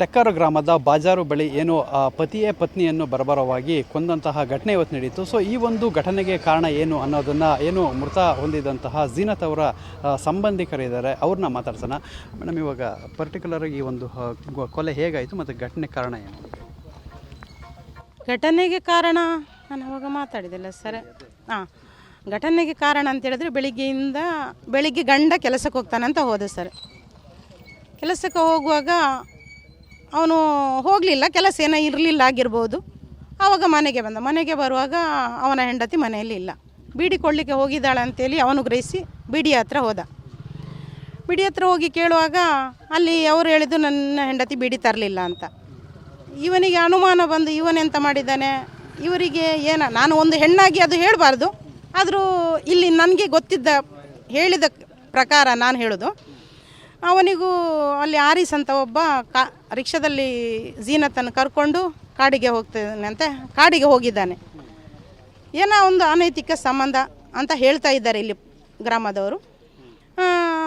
ತೆಕ್ಕಾರು ಗ್ರಾಮದ ಬಾಜಾರು ಬಳಿ ಏನು ಪತಿಯೇ ಪತ್ನಿಯನ್ನು ಬರಬರವಾಗಿ ಕೊಂದಂತಹ ಘಟನೆ ಇವತ್ತು ನಡೆಯಿತು ಸೊ ಈ ಒಂದು ಘಟನೆಗೆ ಕಾರಣ ಏನು ಅನ್ನೋದನ್ನು ಏನು ಮೃತ ಹೊಂದಿದಂತಹ ಜೀನತ್ ಅವರ ಸಂಬಂಧಿಕರಿದ್ದಾರೆ ಅವ್ರನ್ನ ಮಾತಾಡ್ಸೋಣ. ಮೇಡಮ್, ಇವಾಗ ಪರ್ಟಿಕ್ಯುಲರ್ ಈ ಒಂದು ಕೊಲೆ ಹೇಗಾಯಿತು ಮತ್ತು ಘಟನೆ ಕಾರಣ ಏನು? ಘಟನೆಗೆ ಕಾರಣ ನಾನು ಅವಾಗ ಮಾತಾಡಿದೆಲ್ಲ ಸರ್. ಹಾಂ ಘಟನೆಗೆ ಕಾರಣ ಅಂತ ಹೇಳಿದ್ರೆ ಬೆಳಿಗ್ಗೆಯಿಂದ, ಬೆಳಿಗ್ಗೆ ಗಂಡ ಕೆಲಸಕ್ಕೆ ಹೋಗ್ತಾನೆ ಅಂತ ಹೋದೆ ಸರ್. ಕೆಲಸಕ್ಕೆ ಹೋಗುವಾಗ ಅವನು ಹೋಗಲಿಲ್ಲ, ಕೆಲಸ ಏನೋ ಇರಲಿಲ್ಲ ಆಗಿರ್ಬೋದು. ಆವಾಗ ಮನೆಗೆ ಬಂದ. ಮನೆಗೆ ಬರುವಾಗ ಅವನ ಹೆಂಡತಿ ಮನೆಯಲ್ಲಿ ಇಲ್ಲ. ಬೀಡಿ ಕೊಡಲಿಕ್ಕೆ ಹೋಗಿದ್ದಾಳೆ ಅಂತೇಳಿ ಅವನು ಗ್ರಹಿಸಿ ಬಿಡಿ ಹತ್ರ ಹೋದ. ಬಿಡಿ ಹತ್ರ ಹೋಗಿ ಕೇಳುವಾಗ ಅಲ್ಲಿ ಅವರು ಹೇಳಿದ್ದು ನನ್ನ ಹೆಂಡತಿ ಬಿಡಿ ತರಲಿಲ್ಲ ಅಂತ. ಇವನಿಗೆ ಅನುಮಾನ ಬಂದು ಇವನೆಂತ ಮಾಡಿದ್ದಾನೆ? ಇವರಿಗೆ ಏನ, ನಾನು ಒಂದು ಹೆಣ್ಣಾಗಿ ಅದು ಹೇಳಬಾರ್ದು. ಆದರೂ ಇಲ್ಲಿ ನನಗೆ ಗೊತ್ತಿದ್ದ ಹೇಳಿದ ಪ್ರಕಾರ ನಾನು ಹೇಳೋದು. ಅವನಿಗೂ ಅಲ್ಲಿ ಆರಿಸ್ ಅಂತ ಒಬ್ಬ ಕಾ ರಿಕ್ಷಾದಲ್ಲಿ ಜೀನತನ್ನು ಕರ್ಕೊಂಡು ಕಾಡಿಗೆ ಹೋಗ್ತಿದ್ದಾನೆ ಅಂತ ಕಾಡಿಗೆ ಹೋಗಿದ್ದಾನೆ. ಏನೋ ಒಂದು ಅನೈತಿಕ ಸಂಬಂಧ ಅಂತ ಹೇಳ್ತಾ ಇದ್ದಾರೆ ಇಲ್ಲಿ ಗ್ರಾಮದವರು.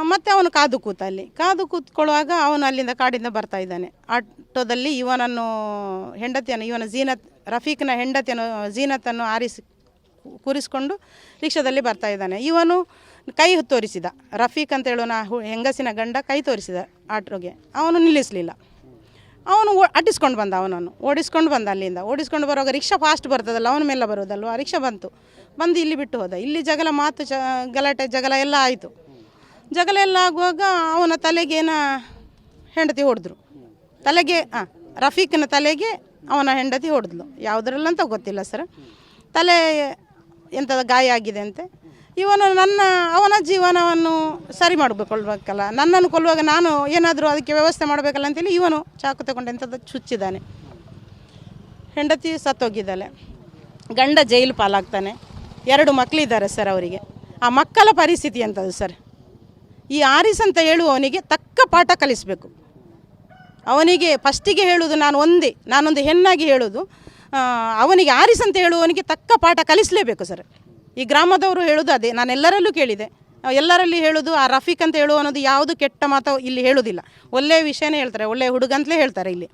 ಮತ್ತೆ ಅವನು ಕಾದು ಕೂತ ಅಲ್ಲಿ. ಕಾದು ಕೂತ್ಕೊಳ್ಳುವಾಗ ಅವನು ಅಲ್ಲಿಂದ ಕಾಡಿಂದ ಬರ್ತಾ ಇದ್ದಾನೆ. ಆಟೋದಲ್ಲಿ ಇವನನ್ನು ಹೆಂಡತಿಯನ್ನು, ಇವನ ಜೀನತ್, ರಫೀಕ್ನ ಹೆಂಡತಿಯನ್ನು, ಜೀನತನ್ನು ಆರಿಸಿ ಕೂರಿಸಿಕೊಂಡು ರಿಕ್ಷಾದಲ್ಲಿ ಬರ್ತಾ ಇದ್ದಾನೆ. ಇವನು ಕೈ ತೋರಿಸಿದ. ರಫೀಕ್ ಅಂತ ಹು- ಹೆಂಗಸಿನ ಗಂಡ ಕೈ ತೋರಿಸಿದ ಆಟೋಗೆ ಅವನು ನಿಲ್ಲಿಸಲಿಲ್ಲ. ಅವನು ಅಟ್ಟಿಸ್ಕೊಂಡು ಬಂದ ಅವನನ್ನು. ಓಡಿಸ್ಕೊಂಡು ಬಂದ ಅಲ್ಲಿಂದ. ಓಡಿಸ್ಕೊಂಡು ಬರುವಾಗ ರಿಕ್ಷಾ ಫಾಸ್ಟ್ ಬರ್ತದಲ್ಲ, ಅವನ ಮೇಲೆ ಬರೋದಲ್ವ ರಿಕ್ಷಾ ಬಂತು. ಬಂದು ಇಲ್ಲಿ ಬಿಟ್ಟು ಹೋದ. ಇಲ್ಲಿ ಜಗಳ ಮಾತು ಚ, ಗಲಾಟೆ, ಜಗಳ ಎಲ್ಲ ಆಯಿತು. ಜಗಳ ಎಲ್ಲ ಆಗುವಾಗ ಅವನ ತಲೆಗೇನ ಹೆಂಡತಿ ಹೊಡೆದ್ರು. ತಲೆಗೆ ಹಾಂ ರಫೀಕ್ನ ತಲೆಗೆ ಅವನ ಹೆಂಡತಿ ಹೊಡೆದ್ಲು. ಯಾವುದ್ರಲ್ಲಂತ ಗೊತ್ತಿಲ್ಲ ಸರ್. ತಲೆ ಎಂಥದ ಗಾಯ ಆಗಿದೆ ಅಂತೆ. ಇವನು ನನ್ನ, ಅವನ ಜೀವನವನ್ನು ಸರಿ ಮಾಡಬೇಕೊಳ್ಬೇಕಲ್ಲ ನನ್ನನ್ನು ಕೊಲ್ಲುವಾಗ ನಾನು ಏನಾದರೂ ಅದಕ್ಕೆ ವ್ಯವಸ್ಥೆ ಮಾಡಬೇಕಲ್ಲ ಅಂತೇಳಿ ಇವನು ಚಾಕು ತಗೊಂಡು ಎಂಥದ್ದು ಚುಚ್ಚಿದ್ದಾನೆ. ಹೆಂಡತಿ ಸತ್ತೋಗಿದ್ದಾಳೆ. ಗಂಡ ಜೈಲು ಪಾಲಾಗ್ತಾನೆ. ಎರಡು ಮಕ್ಕಳಿದ್ದಾರೆ ಸರ್ ಅವರಿಗೆ. ಆ ಮಕ್ಕಳ ಪರಿಸ್ಥಿತಿ ಎಂಥದ್ದು ಸರ್? ಈ ಆರಿಸ್ ಅಂತ ಹೇಳುವವನಿಗೆ ತಕ್ಕ ಪಾಠ ಕಲಿಸಬೇಕು. ಅವನಿಗೆ ಫಸ್ಟಿಗೆ ಹೇಳುವುದು ನಾನು ಒಂದೇ, ನಾನೊಂದು ಹೆಣ್ಣಾಗಿ ಹೇಳೋದು ಅವನಿಗೆ ಆರಿಸ್ ಅಂತ ಹೇಳುವವನಿಗೆ ತಕ್ಕ ಪಾಠ ಕಲಿಸಲೇಬೇಕು ಸರ್. ಈ ಗ್ರಾಮದವರು ಹೇಳೋದು ಅದೇ ನಾನು ಎಲ್ಲರಲ್ಲೂ ಕೇಳಿದೆ. ಎಲ್ಲರಲ್ಲಿ ಹೇಳೋದು ಆ ರಫೀಕ್ ಅಂತ ಹೇಳುವನದು ಯಾವುದು ಕೆಟ್ಟ ಮಾತು ಇಲ್ಲಿ ಹೇಳೋದಿಲ್ಲ. ಒಳ್ಳೆಯ ವಿಷಯನೇ ಹೇಳ್ತಾರೆ ಒಳ್ಳೆಯ ಹುಡುಗ ಅಂತಲೇ ಹೇಳ್ತಾರೆ ಇಲ್ಲಿ.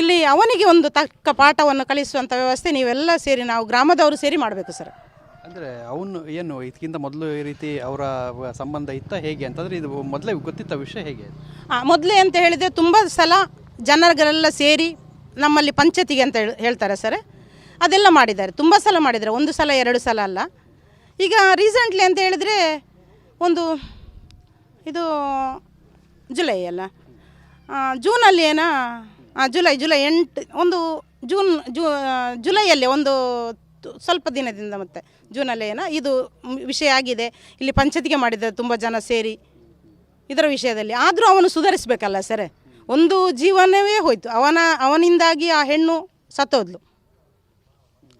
ಇಲ್ಲಿ ಅವನಿಗೆ ಒಂದು ತಕ್ಕ ಪಾಠವನ್ನು ಕಲಿಸುವಂಥ ವ್ಯವಸ್ಥೆ ನೀವೆಲ್ಲ ಸೇರಿ ನಾವು ಗ್ರಾಮದವರು ಸೇರಿ ಮಾಡಬೇಕು ಸರ್. ಅಂದರೆ ಅವನು ಏನು ಇದಕ್ಕಿಂತ ಮೊದಲು ಈ ರೀತಿ ಅವರ ಸಂಬಂಧ ಇತ್ತ ಹೇಗೆ ಅಂತಂದರೆ ಇದು ಮೊದಲೇ ಗೊತ್ತಿತ್ತ ವಿಷಯ ಹೇಗೆ? ಮೊದಲೇ ಅಂತ ಹೇಳಿದರೆ ತುಂಬ ಸಲ ಜನರುಗಳೆಲ್ಲ ಸೇರಿ ನಮ್ಮಲ್ಲಿ ಪಂಚಾಯತಿಗೆ ಅಂತ ಹೇಳ್- ಹೇಳ್ತಾರೆ ಸರ್. ಅದೆಲ್ಲ ಮಾಡಿದ್ದಾರೆ. ತುಂಬ ಸಲ ಮಾಡಿದ್ದಾರೆ. ಒಂದು ಸಲ, ಎರಡು ಸಲ ಅಲ್ಲ. ಈಗ ರೀಸೆಂಟ್ಲಿ ಅಂತ ಹೇಳಿದರೆ ಒಂದು ಇದು ಜುಲೈ ಅಲ್ಲ. ಜೂನಲ್ಲಿ ಏನ? ಜುಲೈ ಜುಲೈ ಎಂಟು, ಒಂದು ಜೂನ್, ಜೂ ಜುಲೈಯಲ್ಲಿ ಒಂದು ಸ್ವಲ್ಪ ದಿನದಿಂದ ಮತ್ತೆ ಜೂನಲ್ಲಿ ಏನ? ಇದು ವಿಷಯ ಆಗಿದೆ. ಇಲ್ಲಿ ಪಂಚತಿಗೆ ಮಾಡಿದ್ದಾರೆ ತುಂಬ ಜನ ಸೇರಿ ಇದರ ವಿಷಯದಲ್ಲಿ. ಆದರೂ ಅವನು ಸುಧಾರಿಸಬೇಕಲ್ಲ ಸರ್. ಒಂದು ಜೀವನವೇ ಹೋಯ್ತು. ಅವನ ಅವನಿಂದಾಗಿ ಆ ಹೆಣ್ಣು ಸತ್ತೋದ್ಲು.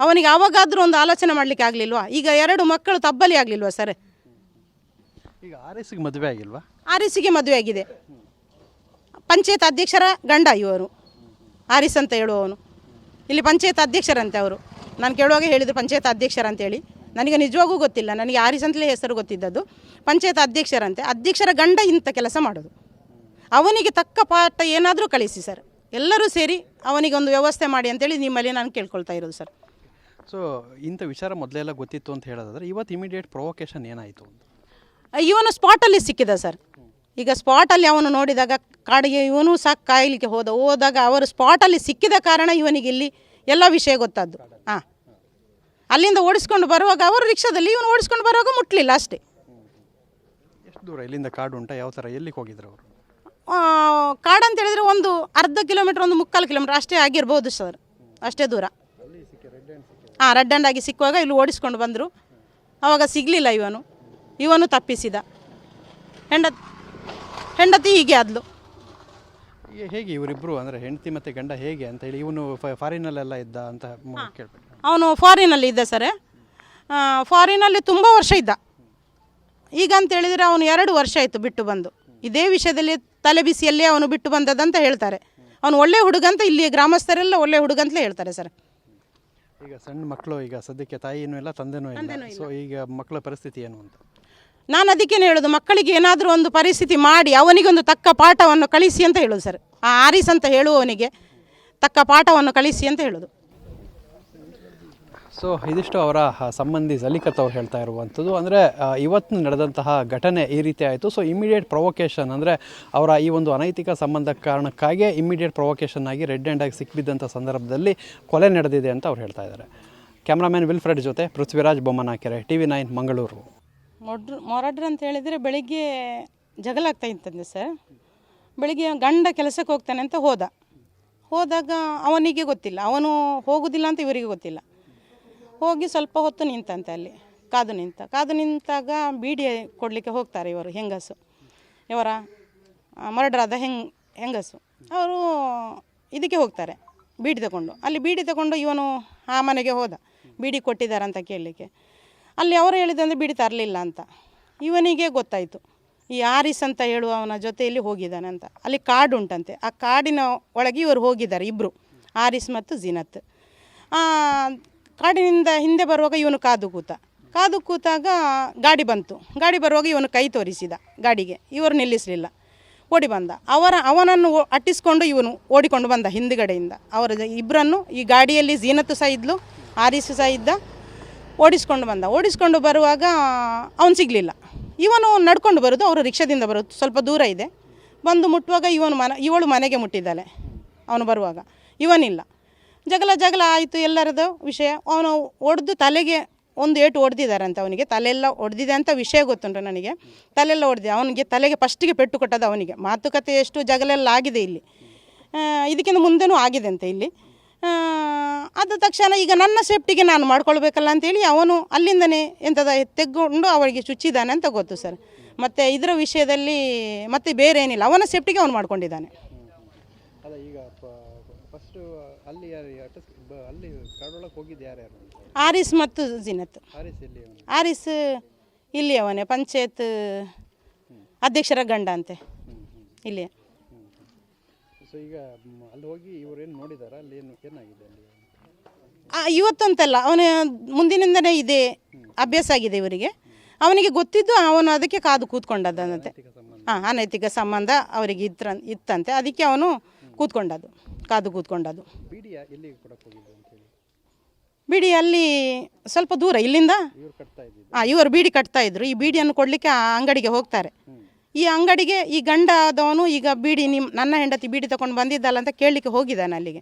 ಅವನಿಗೆ ಆವಾಗಾದರೂ ಒಂದು ಆಲೋಚನೆ ಮಾಡಲಿಕ್ಕೆ ಆಗಲಿಲ್ವಾ? ಈಗ ಎರಡು ಮಕ್ಕಳು ತಬ್ಬಲಿ ಆಗಲಿಲ್ವಾ ಸರ್? ಈಗ ಆರ್ ಎಸ್ಗೆ ಮದುವೆ ಆಗಿಲ್ವಾ? ಆರಿಸಿಗೆ ಮದುವೆ ಆಗಿದೆ. ಪಂಚಾಯತ್ ಅಧ್ಯಕ್ಷರ ಗಂಡ ಇವರು. ಆರಿಸ್ ಅಂತ ಹೇಳುವವನು. ಇಲ್ಲಿ ಪಂಚಾಯತ್ ಅಧ್ಯಕ್ಷರಂತೆ ಅವರು. ನಾನು ಕೇಳುವಾಗ ಹೇಳಿದ್ರು ಪಂಚಾಯತ್ ಅಧ್ಯಕ್ಷರಂತೇಳಿ. ನನಗೆ ನಿಜವಾಗೂ ಗೊತ್ತಿಲ್ಲ. ನನಗೆ ಆರಿಸ್ ಅಂತಲೇ ಹೆಸರು ಗೊತ್ತಿದ್ದದ್ದು. ಪಂಚಾಯತ್ ಅಧ್ಯಕ್ಷರಂತೆ. ಅಧ್ಯಕ್ಷರ ಗಂಡ ಇಂಥ ಕೆಲಸ ಮಾಡೋದು. ಅವನಿಗೆ ತಕ್ಕ ಪಾಠ ಏನಾದರೂ ಕಳಿಸಿ ಸರ್. ಎಲ್ಲರೂ ಸೇರಿ ಅವನಿಗೆ ಒಂದು ವ್ಯವಸ್ಥೆ ಮಾಡಿ ಅಂತೇಳಿ ನಿಮ್ಮಲ್ಲಿ ನಾನು ಕೇಳ್ಕೊಳ್ತಾ ಇರೋದು ಸರ್. ಸೊ ಇಂಥ ವಿಚಾರ ಮೊದಲೆಲ್ಲ ಗೊತ್ತಿತ್ತು ಅಂತ ಹೇಳೋದಾದ್ರೆ ಇವತ್ತು ಇಮಿಡಿಯೇಟ್ ಪ್ರೊವೊಕೇಶನ್ ಏನಾಯಿತು ಇವನು ಸ್ಪಾಟಲ್ಲಿ ಸಿಕ್ಕಿದ ಸರ್. ಈಗ ಸ್ಪಾಟಲ್ಲಿ ಅವನು ನೋಡಿದಾಗ ಕಾಡಿಗೆ ಇವನು ಸಾಕು ಕಾಯಲಿಕ್ಕೆ ಹೋದ ಹೋದಾಗ ಅವರು ಸ್ಪಾಟಲ್ಲಿ ಸಿಕ್ಕಿದ ಕಾರಣ ಇವನಿಗೆ ಇಲ್ಲಿ ಎಲ್ಲ ವಿಷಯ ಗೊತ್ತಾದ್ದು. ಹಾಂ ಅಲ್ಲಿಂದ ಓಡಿಸ್ಕೊಂಡು ಬರುವಾಗ ಅವರು ರಿಕ್ಷಾದಲ್ಲಿ ಇವನು ಓಡಿಸ್ಕೊಂಡು ಬರುವಾಗ ಮುಟ್ಲಿಲ್ಲ ಅಷ್ಟೇ. ಎಷ್ಟು ದೂರ ಇಲ್ಲಿಂದ ಕಾಡು ಉಂಟಾ? ಯಾವ ಥರ ಎಲ್ಲಿಗೆ ಹೋಗಿದ್ರು ಅವರು? ಕಾಡಂತ ಹೇಳಿದರೆ ಒಂದು ಅರ್ಧ ಕಿಲೋಮೀಟ್ರ್ ಒಂದು ಮುಕ್ಕಾಲು ಕಿಲೋಮೀಟ್ರ್ ಅಷ್ಟೇ ಆಗಿರ್ಬೋದು ಸರ್. ಅಷ್ಟೇ ದೂರ. ಹಾಂ ರೆಡ್ ಹ್ಯಾಂಡ್ ಆಗಿ ಸಿಕ್ಕುವಾಗ ಇಲ್ಲಿ ಓಡಿಸ್ಕೊಂಡು ಬಂದರು. ಆವಾಗ ಸಿಗಲಿಲ್ಲ ಇವನು. ಇವನು ತಪ್ಪಿಸಿದ. ಹೆಂಡ ಹೆಂಡತಿ ಹೀಗೆ ಆದಲು. ಹೇಗೆ ಇವರಿಬ್ಬರು ಅಂದರೆ ಹೆಂಡತಿ ಮತ್ತು ಗಂಡ ಹೇಗೆ ಅಂತ ಹೇಳಿ ಇವನು ಫಾರಿನಲ್ಲೆಲ್ಲ ಇದ್ದ ಅಂತ ಅವನು ಫಾರಿನಲ್ಲಿ ಇದ್ದ ಸರ್. ಫಾರಿನಲ್ಲಿ ತುಂಬ ವರ್ಷ ಇದ್ದ. ಈಗ ಅಂತ ಹೇಳಿದರೆ ಅವನು ಎರಡು ವರ್ಷ ಆಯಿತು ಬಿಟ್ಟು ಬಂದು. ಇದೇ ವಿಷಯದಲ್ಲಿ ತಲೆ ಬಿಸಿಯಲ್ಲೇ ಅವನು ಬಿಟ್ಟು ಬಂದದಂತ ಹೇಳ್ತಾರೆ. ಅವನು ಒಳ್ಳೆ ಹುಡುಗ ಅಂತ ಇಲ್ಲಿ ಗ್ರಾಮಸ್ಥರೆಲ್ಲ ಒಳ್ಳೆ ಹುಡುಗ ಅಂತಲೇ ಹೇಳ್ತಾರೆ ಸರ್. ಈಗ ಸಣ್ಣ ಮಕ್ಕಳು ಈಗ ಸದ್ಯಕ್ಕೆ ತಾಯಿನೂ ಇಲ್ಲ ತಂದೆನೂ ಇಲ್ಲ. ಸೊ ಈಗ ಮಕ್ಕಳ ಪರಿಸ್ಥಿತಿ ಏನು ಅಂತ? ನಾನು ಅದಕ್ಕೇನೆ ಹೇಳೋದು ಮಕ್ಕಳಿಗೆ ಏನಾದರೂ ಒಂದು ಪರಿಸ್ಥಿತಿ ಮಾಡಿ ಅವನಿಗೊಂದು ತಕ್ಕ ಪಾಠವನ್ನು ಕಳಿಸಿ ಅಂತ ಹೇಳೋದು ಸರ್. ಆ ಆರಿಸ್ ಅಂತ ಹೇಳುವವನಿಗೆ ತಕ್ಕ ಪಾಠವನ್ನು ಕಳಿಸಿ ಅಂತ ಹೇಳೋದು. ಸೊ ಇದಿಷ್ಟು ಅವರ ಸಂಬಂಧಿ ಜಲಿಕತ್ ಅವ್ರು ಹೇಳ್ತಾ ಇರುವಂಥದ್ದು. ಅಂದರೆ ಇವತ್ತು ನಡೆದಂತಹ ಘಟನೆ ಈ ರೀತಿ ಆಯಿತು. ಸೊ ಇಮಿಡಿಯೇಟ್ ಪ್ರೊವೊಕೇಶನ್ ಅಂದರೆ, ಅವರ ಈ ಒಂದು ಅನೈತಿಕ ಸಂಬಂಧ ಕಾರಣಕ್ಕಾಗಿ ಇಮಿಡಿಯೇಟ್ ಪ್ರೊವೊಕೇಶನ್ ಆಗಿ ರೆಡ್ ಹ್ಯಾಂಡ್ ಆಗಿ ಸಂದರ್ಭದಲ್ಲಿ ಕೊಲೆ ನಡೆದಿದೆ ಅಂತ ಅವ್ರು ಹೇಳ್ತಾ ಇದ್ದಾರೆ. ಕ್ಯಾಮ್ರಾಮ್ಯಾನ್ ವಿಲ್ಫ್ರೆಡ್ ಜೊತೆ Prithviraj Bommanakere T V nine Mangaluru ಮೊಡ್ರು, ಮೊರಡ್ರ್ ಅಂತ ಹೇಳಿದರೆ ಬೆಳಿಗ್ಗೆ ಜಗಳ ಇತ್ತಂತೆ ಸರ್. ಬೆಳಿಗ್ಗೆ ಗಂಡ ಕೆಲಸಕ್ಕೆ ಹೋಗ್ತಾನೆ ಅಂತ ಹೋದ. ಹೋದಾಗ ಅವನಿಗೆ ಗೊತ್ತಿಲ್ಲ. ಅವನು ಹೋಗೋದಿಲ್ಲ ಅಂತ ಇವರಿಗೆ ಗೊತ್ತಿಲ್ಲ. ಹೋಗಿ ಸ್ವಲ್ಪ ಹೊತ್ತು ನಿಂತಂತೆ ಅಲ್ಲಿ, ಕಾದು ನಿಂತ. ಕಾದು ನಿಂತಾಗ ಬೀಡಿ ಕೊಡಲಿಕ್ಕೆ ಹೋಗ್ತಾರೆ ಇವರು ಹೆಂಗಸು. ಇವರ ಮರಡ್ರಾದ ಹೆಂಗ್ ಹೆಂಗಸು. ಅವರು ಇದಕ್ಕೆ ಹೋಗ್ತಾರೆ, ಬೀಡಿ ತಗೊಂಡು. ಅಲ್ಲಿ ಬೀಡಿ ತಗೊಂಡು ಇವನು ಆ ಮನೆಗೆ ಹೋದ. ಬೀಡಿ ಕೊಟ್ಟಿದ್ದಾರೆ ಅಂತ ಕೇಳಲಿಕ್ಕೆ. ಅಲ್ಲಿ ಅವರು ಹೇಳಿದಂದ್ರೆ ಬೀಡಿ ತರಲಿಲ್ಲ ಅಂತ. ಇವನಿಗೆ ಗೊತ್ತಾಯಿತು. ಈ ಆರಿಸ್ ಅಂತ ಹೇಳುವವನ ಜೊತೆಯಲ್ಲಿ ಹೋಗಿದ್ದಾನೆ ಅಂತ. ಅಲ್ಲಿ ಕಾಡು ಉಂಟಂತೆ. ಆ ಕಾಡಿನ ಒಳಗೆ ಇವರು ಹೋಗಿದ್ದಾರೆ ಇಬ್ಬರು ಆರಿಸ್ ಮತ್ತು ಜಿನತ್. ಕಾಡಿನಿಂದ ಹಿಂದೆ ಬರುವಾಗ ಇವನು ಕಾದು ಕೂತ. ಕಾದು ಕೂತಾಗ ಗಾಡಿ ಬಂತು. ಗಾಡಿ ಬರುವಾಗ ಇವನು ಕೈ ತೋರಿಸಿದ ಗಾಡಿಗೆ. ಇವರು ನಿಲ್ಲಿಸಲಿಲ್ಲ. ಓಡಿ ಬಂದ. ಅವರ, ಅವನನ್ನು ಅಟ್ಟಿಸಿಕೊಂಡು ಇವನು ಓಡಿಕೊಂಡು ಬಂದ ಹಿಂದುಗಡೆಯಿಂದ. ಅವರ ಇಬ್ಬರನ್ನು ಈ ಗಾಡಿಯಲ್ಲಿ ಜೀನತ್ತು ಸಹ ಇದ್ಲು, ಆರಿಸು ಸಹ ಇದ್ದ, ಓಡಿಸ್ಕೊಂಡು ಬಂದ. ಓಡಿಸ್ಕೊಂಡು ಬರುವಾಗ ಅವನು ಸಿಗಲಿಲ್ಲ. ಇವನು ನಡ್ಕೊಂಡು ಬರೋದು, ಅವರು ರಿಕ್ಷಾದಿಂದ ಬರೋದು, ಸ್ವಲ್ಪ ದೂರ ಇದೆ. ಬಂದು ಮುಟ್ಟುವಾಗ ಇವನು ಮನೆ, ಇವಳು ಮನೆಗೆ ಮುಟ್ಟಿದ್ದಾಳೆ ಅವನು ಬರುವಾಗ. ಇವನಿಲ್ಲ. ಜಗಳ ಜಗಳ ಆಯಿತು ಎಲ್ಲರದು ವಿಷಯ. ಅವನು ಒಡೆದು ತಲೆಗೆ ಒಂದು ಏಟು ಹೊಡೆದಿದ್ದಾರಂತೆ ಅವನಿಗೆ. ತಲೆಯೆಲ್ಲ ಹೊಡೆದಿದೆ ಅಂತ ವಿಷಯ ಗೊತ್ತುಂಟು ನನಗೆ. ತಲೆಯೆಲ್ಲ ಹೊಡೆದಿದೆ ಅವನಿಗೆ ತಲೆಗೆ ಫಸ್ಟಿಗೆ ಪೆಟ್ಟು ಕೊಟ್ಟದ ಅವನಿಗೆ. ಮಾತುಕತೆ ಎಷ್ಟು ಜಗಳ ಎಲ್ಲ ಆಗಿದೆ ಇಲ್ಲಿ. ಇದಕ್ಕಿಂತ ಮುಂದೆನೂ ಆಗಿದೆ ಅಂತ ಇಲ್ಲಿ ಆದ ತಕ್ಷಣ ಈಗ ನನ್ನ ಸೇಫ್ಟಿಗೆ ನಾನು ಮಾಡ್ಕೊಳ್ಬೇಕಲ್ಲ ಅಂತೇಳಿ ಅವನು ಅಲ್ಲಿಂದನೇ ಎಂಥದ ತೆಗೊಂಡು ಅವಳಿಗೆ ಚುಚ್ಚಿದ್ದಾನೆ ಅಂತ ಗೊತ್ತು ಸರ್ ಮತ್ತು ಇದರ ವಿಷಯದಲ್ಲಿ ಮತ್ತೆ ಬೇರೆ ಏನಿಲ್ಲ ಅವನ ಸೇಫ್ಟಿಗೆ ಅವನು ಮಾಡ್ಕೊಂಡಿದ್ದಾನೆ. ಈಗ ಅಲ್ಲಿ ಯಾರು ಅಲ್ಲಿ ಕಾಡೊಳಗೆ ಹೋಗಿದ್ದು ಯಾರ್ಯಾರು ಆರಿಸ್ ಮತ್ತು ಜಿನತ್. ಹಾರಿಸ್ ಎಲ್ಲಿ ಆರಿಸ್ ಇಲ್ಲಿ ಅವನೇ ಪಂಚಾಯತ್ ಅಧ್ಯಕ್ಷರ ಗಂಡ ಅಂತೆ. ಇಲ್ಲಿ. ಸೊ ಈಗ ಮ್, ಅಲ್ಲಿ ಹೋಗಿ ಇವರೇನು ನೋಡಿದಾರ? ಅಲ್ಲಿ ಏನು ಏನಾಗಿದೆ ಅಲ್ಲಿ? ಆ, ಇವತ್ತಂತಲ್ಲ ಅವನ ಮುಂದಿನಿಂದನೇ ಇದೆ ಅಭ್ಯಾಸ ಆಗಿದೆ ಇವರಿಗೆ. ಅವನಿಗೆ ಗೊತ್ತಿದ್ದು ಅವನು ಅದಕ್ಕೆ ಕಾದು ಕೂತ್ಕೊಂಡದ್ದಂತೆ ಹಾಂ ಅನೈತಿಕ ಸಂಬಂಧ ಅವರಿಗೆ ಇತ್ರ ಇತ್ತಂತೆ. ಅದಕ್ಕೆ ಅವನು ಕೂತ್ಕೊಂಡದ್ದು. ಕಾದು ಕೂತ್ಕೊಂಡದ್ದು ಬಿಡಿ ಅಲ್ಲಿ ಸ್ವಲ್ಪ ದೂರ ಇಲ್ಲಿಂದ? ಹಾಂ ಇವರು ಬೀಡಿ ಕಟ್ತಾ ಇದ್ರು. ಈ ಬೀಡಿಯನ್ನು ಕೊಡಲಿಕ್ಕೆ ಆ ಅಂಗಡಿಗೆ ಹೋಗ್ತಾರೆ. ಈ ಅಂಗಡಿಗೆ ಈ ಗಂಡ ಆದವನು ಈಗ ಬೀಡಿ ನಿಮ್ಮ ನನ್ನ ಹೆಂಡತಿ ಬೀಡಿ ತಗೊಂಡು ಬಂದಿದ್ದಲ್ಲ ಅಂತ ಕೇಳಲಿಕ್ಕೆ ಹೋಗಿದ್ದಾನೆ ಅಲ್ಲಿಗೆ.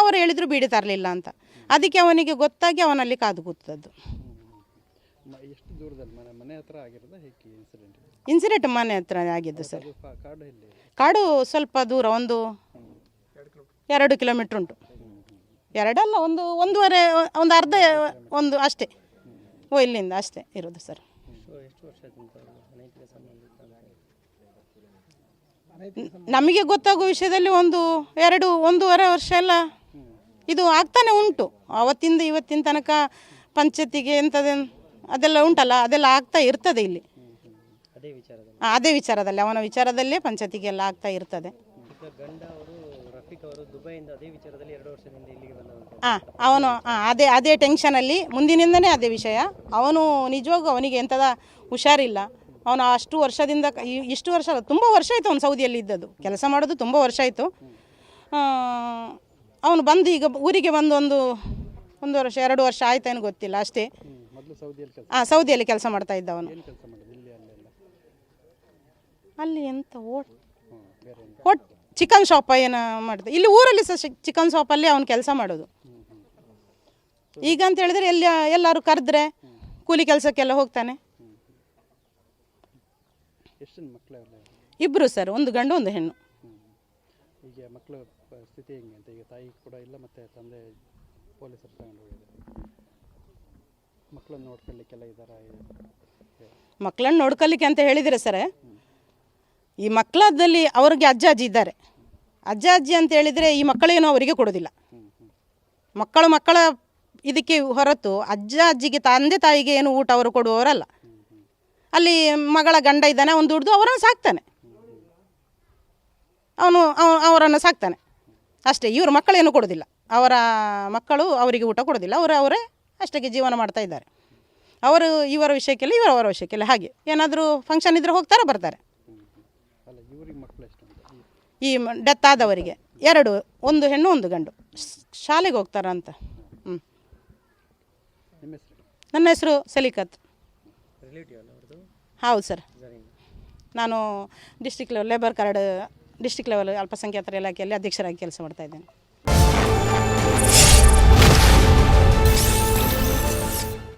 ಅವರು ಹೇಳಿದ್ರು ಬೀಡಿ ತರಲಿಲ್ಲ ಅಂತ. ಅದಕ್ಕೆ ಅವನಿಗೆ ಗೊತ್ತಾಗಿ ಅವನಲ್ಲಿ ಕಾದು ಕೂತದ್ದು. ಎಷ್ಟು ದೂರದಲ್ಲಿ? ಮನೆ ಮನೆ ಹತ್ರ ಆಗಿರೋದ ಹೇಗೆ ಇನ್ಸಿಡೆಂಟ್ ಮನೆ ಹತ್ರ ಆಗಿದ್ದು ಸರ್ ಕಾಡು ಸ್ವಲ್ಪ ದೂರ ಒಂದು ಎರಡು ಕಿಲೋಮೀಟ್ರ್ ಉಂಟು. ಎರಡಲ್ಲ ಒಂದು ಒಂದೂವರೆ ಒಂದು ಅರ್ಧ ಒಂದು ಅಷ್ಟೇ. ಓ ಇಲ್ಲಿಂದ ಅಷ್ಟೇ ಇರೋದು ಸರ್ ನಮಗೆ ಗೊತ್ತಾಗುವ ವಿಷಯದಲ್ಲಿ ಒಂದು ಎರಡು ಒಂದೂವರೆ ವರ್ಷ ಎಲ್ಲ ಇದು ಆಗ್ತಾನೆ ಉಂಟು. ಅವತ್ತಿಂದ ಇವತ್ತಿನ ತನಕ ಪಂಚಾಯತಿಗೆ ಎಂಥದ್ದು ಅದೆಲ್ಲ ಉಂಟಲ್ಲ ಅದೆಲ್ಲ ಆಗ್ತಾ ಇರ್ತದೆ ಇಲ್ಲಿ. ಅದೇ ವಿಚಾರದಲ್ಲಿ. ಅದೇ ವಿಚಾರದಲ್ಲಿ ಅವನ ವಿಚಾರದಲ್ಲೇ ಪಂಚಾಯತಿಗೆಲ್ಲ ಆಗ್ತಾ ಇರ್ತದೆ. ಈಗ ಅವರು ದುಬೈಯಿಂದ ಅದೇ ವಿಚಾರದಲ್ಲಿ ಎರಡು ವರ್ಷದಿಂದ ಇಲ್ಲಿಗೆ ಬಂದವರು. ಹಾಂ ಅವನು ಹಾಂ ಅದೇ ಅದೇ ಟೆನ್ಷನಲ್ಲಿ ಮುಂದಿನಿಂದನೇ ಅದೇ ವಿಷಯ. ಅವನು ನಿಜವಾಗೂ ಅವನಿಗೆ ಎಂಥದ ಹುಷಾರಿಲ್ಲ. ಅವನು ಅಷ್ಟು ವರ್ಷದಿಂದ ಇಷ್ಟು ವರ್ಷ ಅಲ್ಲ, ತುಂಬ ವರ್ಷ ಆಯಿತು ಅವನು ಸೌದಿಯಲ್ಲಿ ಇದ್ದದ್ದು. ಕೆಲಸ ಮಾಡೋದು ತುಂಬ ವರ್ಷ ಆಯಿತು. ಅವನು ಬಂದು ಈಗ ಊರಿಗೆ ಬಂದು ಒಂದು ಒಂದು ವರ್ಷ ಎರಡು ವರ್ಷ ಆಯ್ತೇನು ಗೊತ್ತಿಲ್ಲ ಅಷ್ಟೇ. ಹಾಂ ಸೌದಿಯಲ್ಲಿ ಕೆಲಸ ಮಾಡ್ತಾ ಇದ್ದ ಅವನು. ಅಲ್ಲಿ ಎಂತ ಓಟ್ ಚಿಕನ್ ಶಾಪ್ ಏನು ಮಾಡಿದೆ. ಇಲ್ಲಿ ಊರಲ್ಲಿ ಸಹ ಚಿಕನ್ ಶಾಪಲ್ಲಿ ಅವ್ನು ಕೆಲಸ ಮಾಡೋದು. ಈಗ ಅಂತ ಹೇಳಿದ್ರೆ ಎಲ್ಲಿ ಎಲ್ಲರೂ ಕರೆದ್ರೆ ಕೂಲಿ ಕೆಲಸಕ್ಕೆಲ್ಲ ಹೋಗ್ತಾನೆ. ಇಬ್ಬರು ಸರ್ ಒಂದು ಗಂಡು ಒಂದು ಹೆಣ್ಣು. ಈಗ ಮಕ್ಕಳ ಸ್ಥಿತಿ ಹೆಂಗೆ ಅಂತ? ಈಗ ತಾಯಿ ಕೂಡ ಇಲ್ಲ ಮತ್ತು ತಂದೆ ಪೊಲೀಸರು ತಗೊಂಡು ಹೋಗಿದ್ದಾರೆ ಮಕ್ಕಳನ್ನು ನೋಡ್ಕೊಳ್ಳಿಕ್ಕೆಲ್ಲ ಇದ್ದಾರೆ ಮಕ್ಕಳನ್ನು ನೋಡ್ಕೊಳ್ಳಿಕ್ಕೆ ಅಂತ ಹೇಳಿದರೆ ಸರ್. ಈ ಮಕ್ಕಳದಲ್ಲಿ ಅವ್ರಿಗೆ ಅಜ್ಜ ಅಜ್ಜಿ ಇದ್ದಾರೆ. ಅಜ್ಜ ಅಜ್ಜಿ ಅಂತ ಹೇಳಿದರೆ ಈ ಮಕ್ಕಳೇನು ಅವರಿಗೆ ಕೊಡೋದಿಲ್ಲ. ಮಕ್ಕಳು ಮಕ್ಕಳ ಇದಕ್ಕೆ ಹೊರತು ಅಜ್ಜ ಅಜ್ಜಿಗೆ ತಂದೆ ತಾಯಿಗೆ ಏನು ಊಟ ಅವರು ಕೊಡುವವರಲ್ಲ. ಅಲ್ಲಿ ಮಗಳ ಗಂಡ ಇದ್ದಾನೆ, ಅವನು ದುಡ್ದು ಅವರನ್ನು ಸಾಕ್ತಾನೆ. ಅವನು ಅವರನ್ನು ಸಾಕ್ತಾನೆ. ಅಷ್ಟೇ, ಇವರು ಮಕ್ಕಳೇನು ಕೊಡೋದಿಲ್ಲ. ಅವರ ಮಕ್ಕಳು ಅವರಿಗೆ ಊಟ ಕೊಡೋದಿಲ್ಲ, ಅವರು ಅವರೇ ಅಷ್ಟಕ್ಕೆ ಜೀವನ ಮಾಡ್ತಾ ಇದ್ದಾರೆ. ಅವರು ಇವರ ವಿಷಯಕ್ಕೆಲ್ಲ ಇವರವರ ವಿಷಯಕ್ಕೆಲ್ಲ ಹಾಗೆ. ಏನಾದರೂ ಫಂಕ್ಷನ್ ಇದ್ದರೆ ಹೋಗ್ತಾರೆ, ಬರ್ತಾರೆ ಅಲ್ಲ ಇವ್ರಿಗೆ ಮಕ್ಕಳು ಎಷ್ಟು ಅಂತ ಈ ಡೆತ್ ಆದವರಿಗೆ ಎರಡು ಒಂದು ಹೆಣ್ಣು ಒಂದು ಗಂಡು. ಶಾಲೆಗೆ ಹೋಗ್ತಾರಂತ ಹ್ಞೂ ನನ್ನ ಹೆಸರು ಸಲಿಕತ್. ಹೌದು ಸರ್. ನಾನು district level labour card district level ಅಲ್ಪಸಂಖ್ಯಾತರ ಇಲಾಖೆಯಲ್ಲಿ ಅಧ್ಯಕ್ಷರಾಗಿ ಕೆಲಸ ಮಾಡ್ತಾ ಇದ್ದೇನೆ.